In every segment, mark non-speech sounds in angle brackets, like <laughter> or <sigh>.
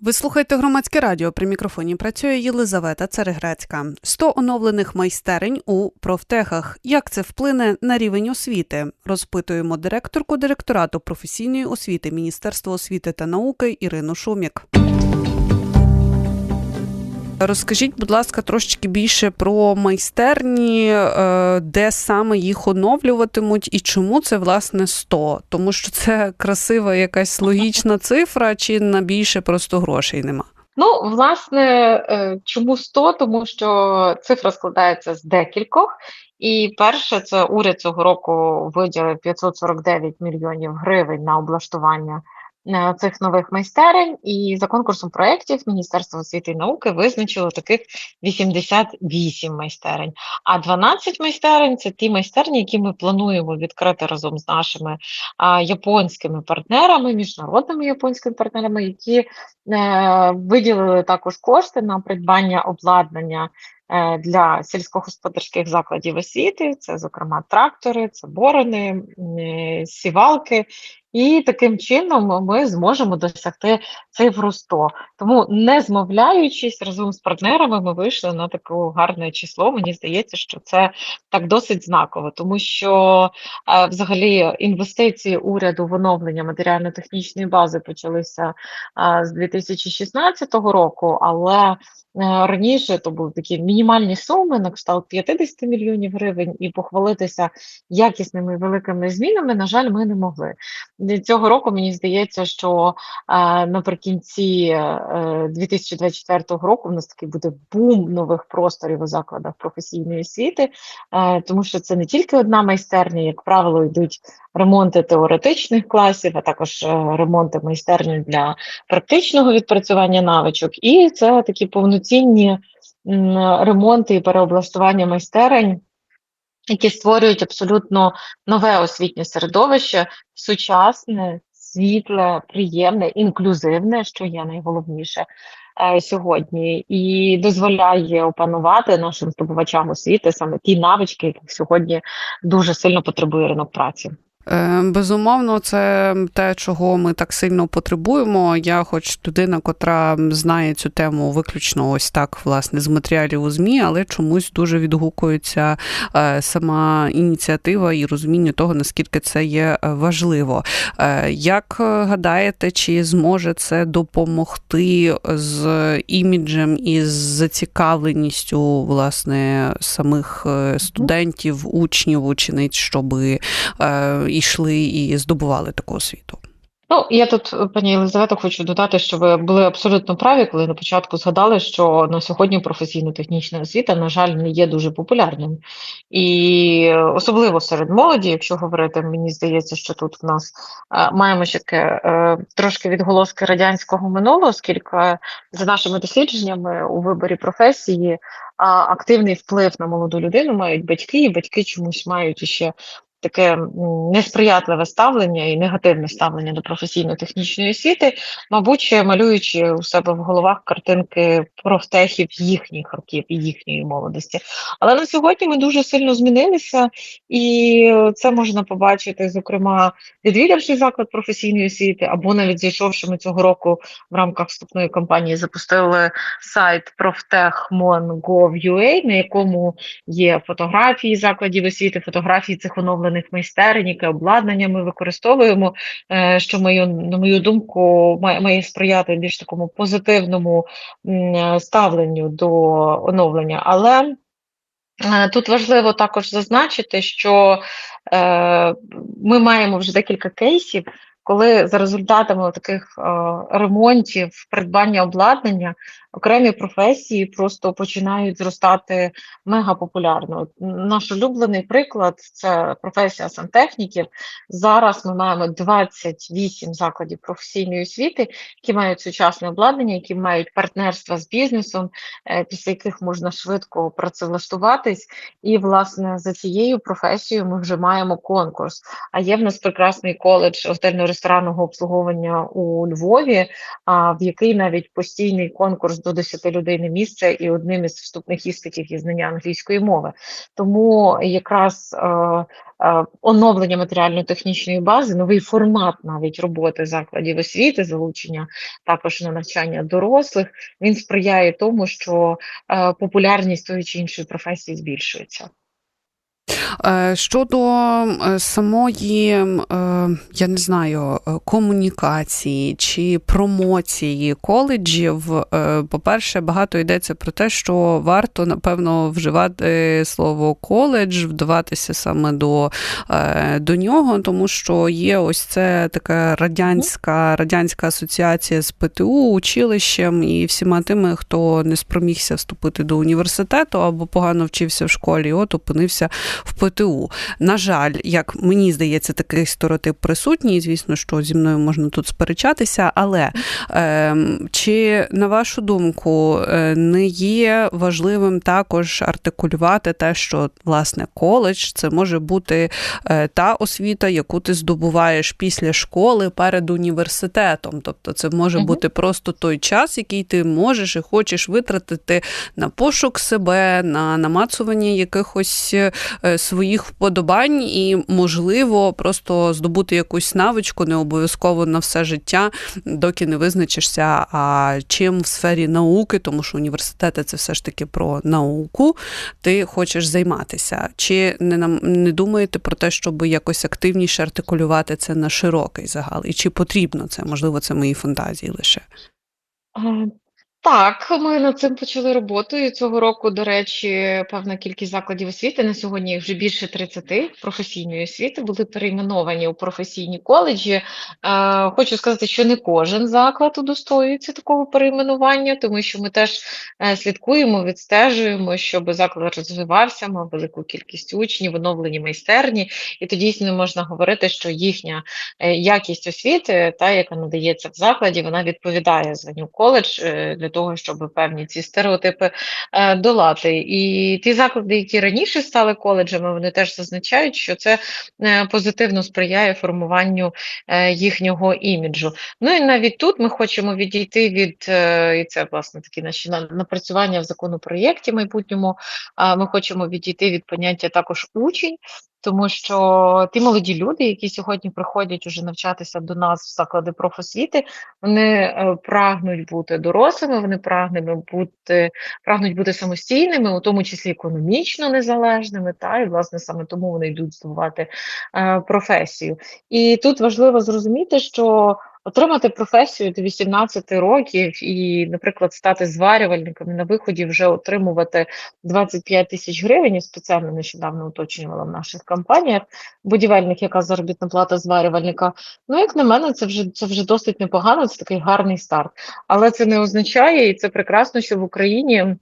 Ви слухаєте громадське радіо. При мікрофоні працює Єлизавета Цареграцька. 100 оновлених майстерень у профтехах. Як це вплине на рівень освіти? Розпитуємо директорку директорату професійної освіти Міністерства освіти та науки Ірину Шумік. Розкажіть, будь ласка, трошечки більше про майстерні, е, де саме їх оновлюватимуть і чому це власне 100? Тому що це красива якась логічна <laughs> цифра, чи на більше просто грошей нема? Ну, власне, е, чому 100? Тому що цифра складається з декількох. І перше, це уряд цього року виділив 549 мільйонів гривень на облаштування цих нових майстерень, і за конкурсом проєктів Міністерство освіти і науки визначило таких 88 майстерень. А 12 майстерень це ті майстерні, які ми плануємо відкрити разом з нашими японськими партнерами, міжнародними японськими партнерами, які е, виділили також кошти на придбання обладнання. Е, для сільськогосподарських закладів освіти, це, зокрема, трактори, це борони, сівалки і таким чином ми зможемо досягти цифру 100. Тому, не змовляючись разом з партнерами, ми вийшли на таке гарне число. Мені здається, що це так досить знаково, тому що е, взагалі інвестиції уряду в оновлення матеріально-технічної бази почалися е, з 2016 року, але Е, раніше то були такі мінімальні суми на кшталт 50 мільйонів гривень, і похвалитися якісними великими змінами, на жаль, ми не могли. Цього року мені здається, що е, наприкінці е, 2024 року в нас такий буде бум нових просторів у закладах професійної освіти, е, тому що це не тільки одна майстерня, як правило, йдуть ремонти теоретичних класів, а також е, ремонти майстерні для практичного відпрацювання навичок, і це такі повноцінні ремонти і переоблаштування майстерень. Які створюють абсолютно нове освітнє середовище, сучасне, світле, приємне, інклюзивне, що є найголовніше е, сьогодні, і дозволяє опанувати нашим здобувачам освіти саме ті навички, яких сьогодні дуже сильно потребує ринок праці. Е, безумовно, це те, чого ми так сильно потребуємо. Я, хоч людина, котра знає цю тему виключно ось так, власне, з матеріалів у ЗМІ, але чомусь дуже відгукується е, сама ініціатива і розуміння того, наскільки це є важливо. Е, як гадаєте, чи зможе це допомогти з іміджем і з зацікавленістю власне самих студентів, учнів, учениць, щоби йшли і здобували таку освіту. Ну, я тут, пані Єлизавета, хочу додати, що ви були абсолютно праві, коли на початку згадали, що на сьогодні професійно-технічна освіта, на жаль, не є дуже популярним. І особливо серед молоді, якщо говорити, мені здається, що тут в нас а, маємо ще таке е, трошки відголоски радянського минулого, оскільки за нашими дослідженнями у виборі професії а, активний вплив на молоду людину мають батьки, і батьки чомусь мають ще таке несприятливе ставлення і негативне ставлення до професійно-технічної освіти, мабуть, малюючи у себе в головах картинки профтехів їхніх років і їхньої молодості. Але на сьогодні ми дуже сильно змінилися, і це можна побачити, зокрема, відвідавши заклад професійної освіти, або навіть зайшовши ми цього року в рамках вступної кампанії, запустили сайт proftech.mon.gov.ua, на якому є фотографії закладів освіти, фотографії цих оновлених оновлених майстерень, яке обладнання ми використовуємо, е, що мою, на мою думку, має, має сприяти більш такому позитивному ставленню до оновлення. Але е, Тут важливо також зазначити, що е, ми маємо вже декілька кейсів, коли за результатами таких е, ремонтів, придбання обладнання окремі професії просто починають зростати мегапопулярно. Наш улюблений приклад це професія сантехніків. Зараз ми маємо 28 закладів професійної освіти, які мають сучасне обладнання, які мають партнерства з бізнесом, е, після яких можна швидко працевлаштуватись. І, власне, за цією професією ми вже маємо конкурс. А є в нас прекрасний коледж готельно ресторанного обслуговування у Львові, а в який навіть постійний конкурс до 10 людей на місце, і одним із вступних іспитів є знання англійської мови. Тому якраз е, е, оновлення матеріально-технічної бази, новий формат навіть роботи закладів освіти, залучення також на навчання дорослих, він сприяє тому, що е, популярність тої чи іншої професії збільшується. Е, Щодо е, самої, е, я не знаю, комунікації чи промоції коледжів, по-перше, багато йдеться про те, що варто, напевно, вживати слово коледж, вдаватися саме до, до нього, тому що є ось це така радянська, радянська асоціація з ПТУ, училищем і всіма тими, хто не спромігся вступити до університету або погано вчився в школі, от опинився в ПТУ. На жаль, як мені здається, такий стереотип присутній. Звісно, що зі мною можна тут сперечатися, але е, чи на вашу думку е, не є важливим також артикулювати те, що власне коледж це може бути е, та освіта, яку ти здобуваєш після школи перед університетом. Тобто, це може бути просто той час, який ти можеш і хочеш витратити на пошук себе, на намацування якихось е, своїх вподобань, і, можливо, просто здобути якусь навичку, не обов'язково на все життя, доки не визначишся, а чим в сфері науки, тому що університети це все ж таки про науку, ти хочеш займатися. Чи не не думаєте про те, щоб якось активніше артикулювати це на широкий загал? І чи потрібно це? Можливо, це мої фантазії лише. Так, ми над цим почали роботу. І цього року, до речі, певна кількість закладів освіти на сьогодні їх вже більше 30 професійної освіти були перейменовані у професійні коледжі. Е, Хочу сказати, що не кожен заклад удостоюється такого перейменування, тому що ми теж е, слідкуємо, відстежуємо, щоб заклад розвивався, мав велику кількість учнів, оновлені майстерні, і тоді дійсно можна говорити, що їхня е, якість освіти, та яка надається в закладі, вона відповідає званню коледж е, для того, щоб певні ці стереотипи е, долати. І ті заклади, які раніше стали коледжами, вони теж зазначають, що це е, позитивно сприяє формуванню е, їхнього іміджу. Ну і навіть тут ми хочемо відійти від е, і це власне такі наші на- напрацювання в законопроєкті майбутньому. а Ми хочемо відійти від поняття також учень. Тому що ті молоді люди, які сьогодні приходять уже навчатися до нас в заклади профосвіти, вони е, прагнуть бути дорослими, вони прагнуть бути, прагнуть бути самостійними, у тому числі економічно незалежними, та і власне саме тому вони йдуть здобувати е, професію. І тут важливо зрозуміти, що Отримати професію до 18 років і, наприклад, стати зварювальником і на виході вже отримувати 25 тисяч гривень. Я спеціально нещодавно уточнювала в наших компаніях будівельник, яка заробітна плата зварювальника. Ну, як на мене, це вже це вже досить непогано. Це такий гарний старт. Але це не означає, і це прекрасно, що в Україні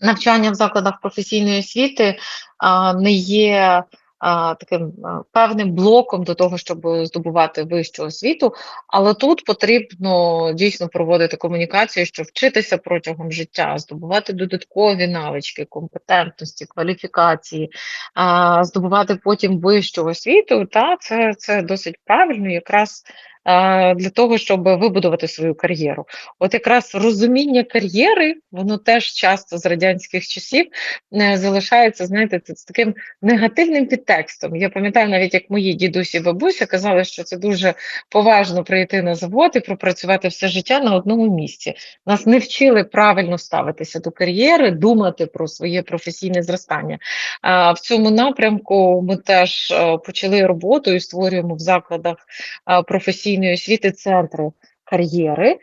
навчання в закладах професійної освіти а, не є таким певним блоком до того, щоб здобувати вищу освіту, але тут потрібно дійсно проводити комунікацію, щоб вчитися протягом життя, здобувати додаткові навички, компетентності, кваліфікації, здобувати потім вищу освіту. Та це, це досить правильно, якраз для того, щоб вибудувати свою кар'єру. От якраз розуміння кар'єри, воно теж часто з радянських часів е, залишається, знаєте, з таким негативним підтекстом. Я пам'ятаю, навіть як мої дідусі бабуся казали, що це дуже поважно прийти на завод і пропрацювати все життя на одному місці. Нас не вчили правильно ставитися до кар'єри, думати про своє професійне зростання. В цьому напрямку ми теж е, почали роботу і створюємо в закладах е, професійної освіти центру кар'єри,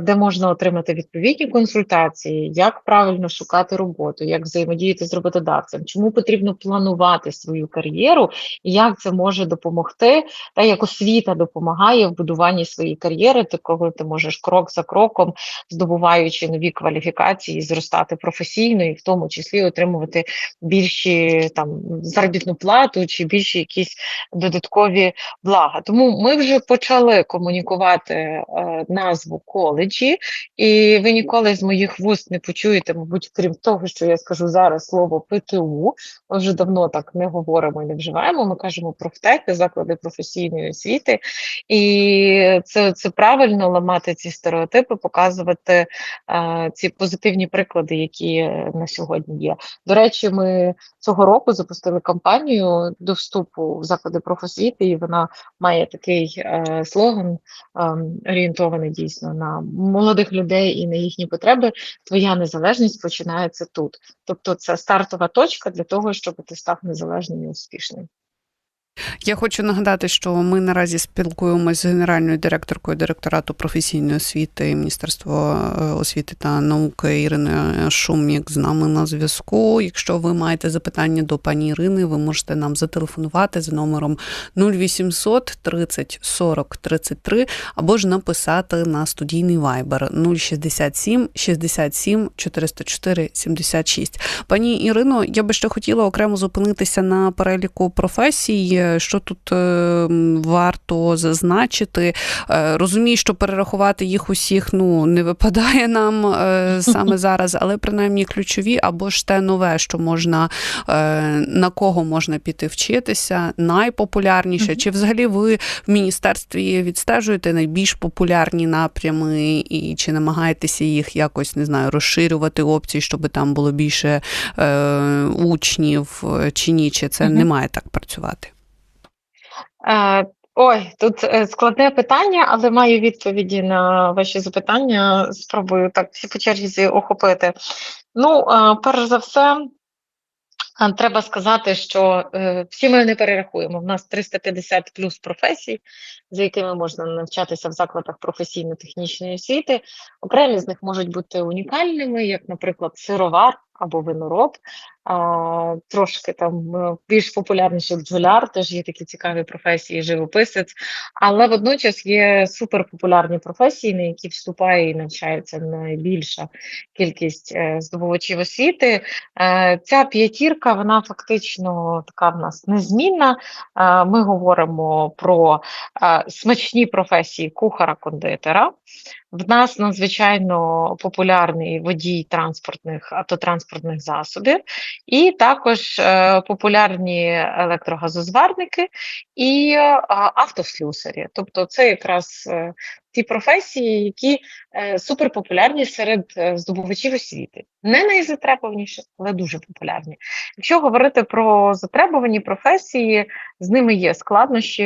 де можна отримати відповідні консультації, як правильно шукати роботу, як взаємодіяти з роботодавцем, чому потрібно планувати свою кар'єру, і як це може допомогти, та як освіта допомагає в будуванні своєї кар'єри, ти коли ти можеш крок за кроком, здобуваючи нові кваліфікації, зростати професійно і в тому числі отримувати більші там заробітну плату чи більші якісь додаткові блага. Тому ми вже почали комунікувати е, назву коледжі, і ви ніколи з моїх вуст не почуєте, мабуть, крім того, що я скажу зараз слово ПТУ. Ми вже давно так не говоримо і не вживаємо. Ми кажемо профтеки, заклади професійної освіти, і це це правильно ламати ці стереотипи, показувати е, ці позитивні приклади, які на сьогодні є. До речі, ми цього року запустили кампанію до вступу в заклади профосвіти, і вона має такий е, слоган е, орієнтований дійсно на молодих людей і на їхні потреби. Твоя незалежність починається тут. Тобто, це стартова точка для того, щоб ти став незалежним і успішним. Я хочу нагадати, що ми наразі спілкуємося з генеральною директоркою директорату професійної освіти Міністерства е, освіти та науки Іриною Шумік з нами на зв'язку. Якщо ви маєте запитання до пані Ірини, ви можете нам зателефонувати за номером 0800 30 40 33 або ж написати на студійний вайбер 067 67 404 76. Пані Ірино, я би ще хотіла окремо зупинитися на переліку професій що тут е, варто зазначити. Е, розумію, що перерахувати їх усіх ну не випадає нам е, саме <laughs> зараз, але принаймні ключові або ж те нове, що можна на кого можна піти вчитися, найпопулярніше, чи взагалі ви в міністерстві відстежуєте найбільш популярні напрями, і чи намагаєтеся їх якось не знаю розширювати опції, щоб там було більше е, учнів, чи ні, чи це не має так працювати? Е, ой, тут е, складне питання, але маю відповіді на ваші запитання. Спробую так всі по черзі охопити. Ну, е, перш за все, треба сказати, що всі ми не перерахуємо. У нас 350 плюс професій, за якими можна навчатися в закладах професійно-технічної освіти. Окремі з них можуть бути унікальними, як, наприклад, сировар або винороб а, Трошки там е, більш популярніший бджоляр, теж є такі цікаві професії, живописець, але водночас є суперпопулярні професії, на які вступає і навчається найбільша кількість е, здобувачів освіти. Е, ця п'ятірка, вона фактично така в нас незмінна. Ми говоримо про смачні професії кухара-кондитера. В нас надзвичайно популярний водій транспортних автотранспортних засобів, і також е, популярні електрогазозварники і е, автослюсарі. Тобто, це якраз е, ті професії, які суперпопулярні серед здобувачів освіти. Не найзатребуваніші, але дуже популярні. Якщо говорити про затребувані професії, з ними є складнощі.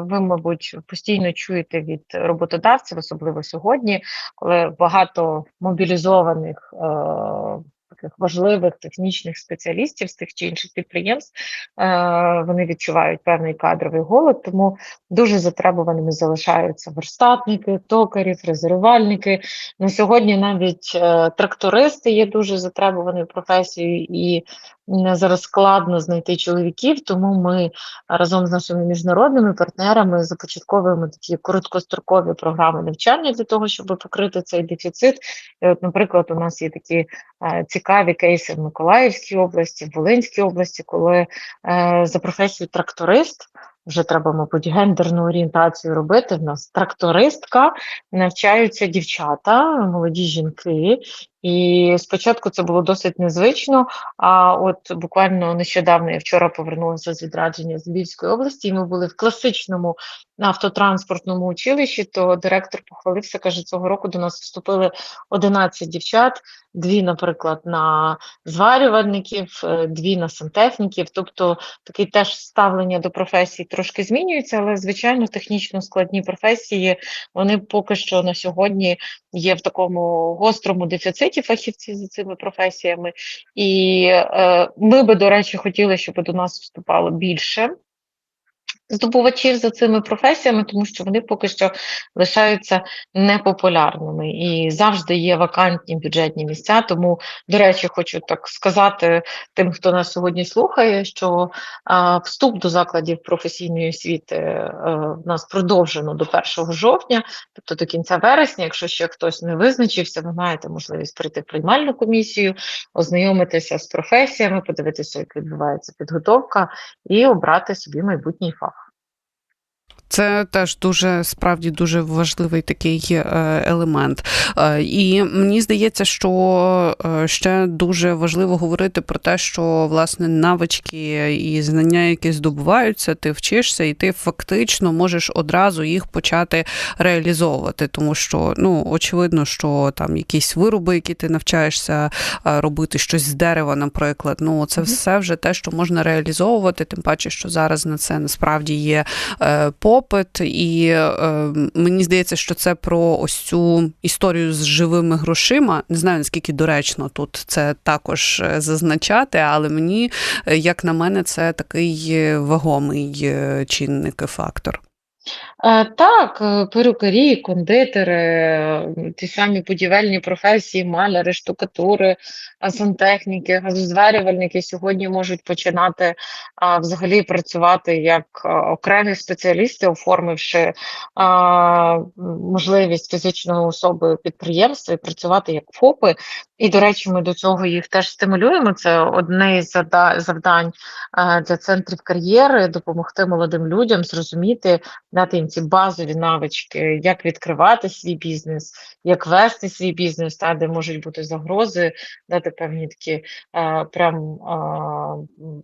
Ви, мабуть, постійно чуєте від роботодавців, особливо сьогодні, коли багато мобілізованих. Таких важливих технічних спеціалістів з тих чи інших підприємств, е, вони відчувають певний кадровий голод, тому дуже затребуваними залишаються верстатники, токарі, фрезерувальники. На сьогодні навіть е, трактористи є дуже затребуваною професією, і зараз складно знайти чоловіків, тому ми разом з нашими міжнародними партнерами започатковуємо такі короткострокові програми навчання для того, щоб покрити цей дефіцит. І от, Наприклад, у нас є такі е, цікаві кейси в Миколаївській області, в Волинській області, коли е, за професію тракторист вже треба, мабуть, гендерну орієнтацію робити. В нас трактористка, навчаються дівчата, молоді жінки. І спочатку це було досить незвично. А от буквально нещодавно я вчора повернулася з відрадження з Львівської області, і ми були в класичному автотранспортному училищі, то директор похвалився, каже, цього року до нас вступили 11 дівчат, дві, наприклад, на зварювальників, е, дві на сантехніків. Тобто таке теж ставлення до професії трошки змінюється, але, звичайно, технічно складні професії вони поки що на сьогодні є в такому гострому дефіциті фахівців за цими професіями. І е, ми би, до речі, хотіли, щоб до нас вступало більше здобувачів за цими професіями, тому що вони поки що лишаються непопулярними і завжди є вакантні бюджетні місця. Тому, до речі, хочу так сказати тим, хто нас сьогодні слухає, що а, вступ до закладів професійної освіти е, в нас продовжено до 1 жовтня, тобто до кінця вересня. Якщо ще хтось не визначився, ви маєте можливість прийти в приймальну комісію, ознайомитися з професіями, подивитися, як відбувається підготовка, і обрати собі майбутній фах. Це теж дуже справді дуже важливий такий е, елемент. Е, І мені здається, що е, ще дуже важливо говорити про те, що власне навички і знання, які здобуваються, ти вчишся, і ти фактично можеш одразу їх почати реалізовувати, тому що ну очевидно, що там якісь вироби, які ти навчаєшся робити, щось з дерева, наприклад. Ну це все вже те, що можна реалізовувати, тим паче, що зараз на це насправді є е, попит, і е, мені здається, що це про ось цю історію з живими грошима. Не знаю наскільки доречно тут це також е, зазначати, але мені, е, як на мене, це такий е, вагомий чинник і фактор. Е, Так, е, перукарі, кондитери, е, ті самі будівельні професії, маляри, штукатури, сантехніки, газозварювальники сьогодні можуть починати а, взагалі працювати як окремі спеціалісти, оформивши а, можливість фізичної особи підприємства і працювати як ФОПи. І, до речі, ми до цього їх теж стимулюємо. Це одне із завдань для центрів кар'єри допомогти молодим людям зрозуміти, дати їм ці базові навички, як відкривати свій бізнес, як вести свій бізнес, та де можуть бути загрози, дати певні такі е, прям а,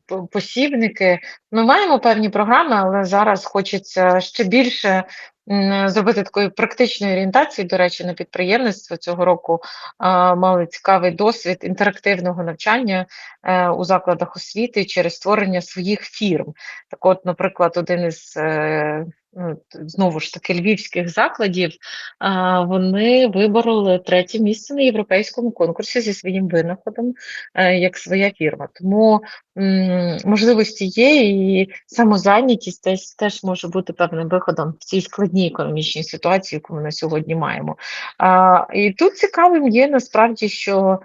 по- посібники. Ми маємо певні програми, але зараз хочеться ще більше. Зробити такої практичної орієнтації, до речі, на підприємництво цього року а, мали цікавий досвід інтерактивного навчання е, у закладах освіти через створення своїх фірм. Так, от, наприклад, один із е, ну, т- знову ж таки львівських закладів, вони вибороли третє місце на європейському конкурсі зі своїм винаходом е, як своя фірма. Тому можливості є, і самозайнятість теж, теж може бути певним виходом в цій складній економічній ситуації, яку ми на сьогодні маємо. І тут цікавим є насправді, що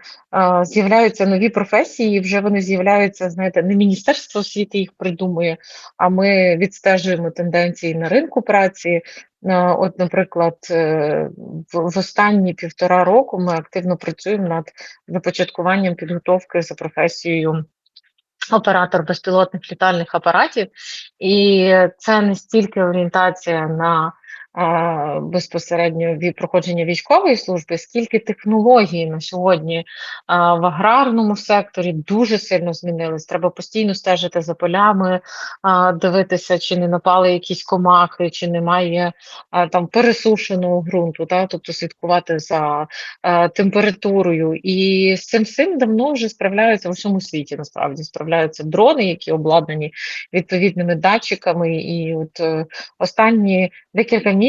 з'являються нові професії, і вже вони з'являються, знаєте, не Міністерство освіти їх придумує, а ми відстежуємо тенденції на ринку праці. А, От, наприклад, е, в, останні півтора року ми активно працюємо над започаткуванням підготовки за професією оператор безпілотних літальних апаратів, і це не стільки орієнтація на е, безпосередньо ві- проходження військової служби, скільки технології на сьогодні в аграрному секторі дуже сильно змінились. Треба постійно стежити за полями, дивитися, чи не напали якісь комахи, чи немає там пересушеного ґрунту, та? тобто слідкувати за е, температурою. І з цим всім давно вже справляються в усьому світі. Насправді справляються дрони, які обладнані відповідними датчиками. І от е, останні декілька місяців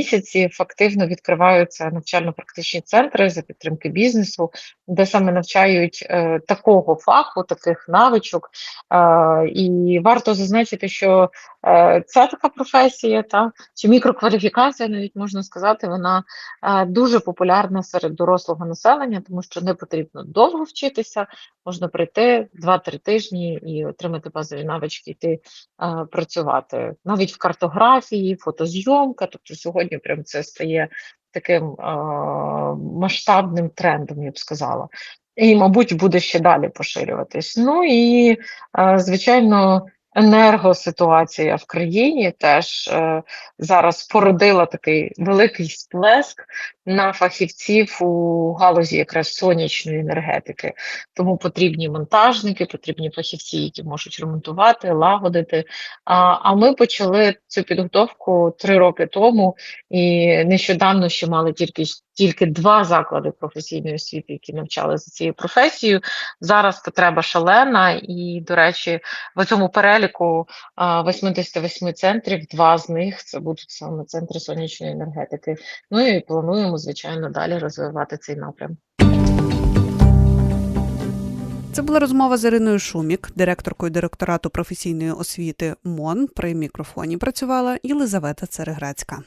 активно відкриваються навчально-практичні центри за підтримки бізнесу, де саме навчають е, такого фаху, таких навичок. Е, і варто зазначити, що е, ця така професія, та чи мікрокваліфікація, навіть можна сказати, вона е, дуже популярна серед дорослого населення, тому що не потрібно довго вчитися, можна прийти 2-3 тижні і отримати базові навички, йти е, працювати. Навіть в картографії, фотозйомка, тобто сьогодні прям це стає таким е, масштабним трендом, я б сказала. І, мабуть, буде ще далі поширюватись. Ну і, е, звичайно, енергоситуація в країні теж е, зараз породила такий великий сплеск на фахівців у галузі якраз сонячної енергетики. Тому потрібні монтажники, потрібні фахівці, які можуть ремонтувати, лагодити. А, а ми почали цю підготовку три роки тому, і нещодавно ще мали тільки тільки два заклади професійної освіти, які навчали за цією професією. Зараз потреба шалена, і, до речі, в цьому переліку а, 88 центрів, два з них це будуть саме центри сонячної енергетики. Ну і плануємо, звичайно, далі розвивати цей напрям. Це була розмова з Іриною Шумік, директоркою директорату професійної освіти МОН. При мікрофоні працювала Єлизавета Цереграцька.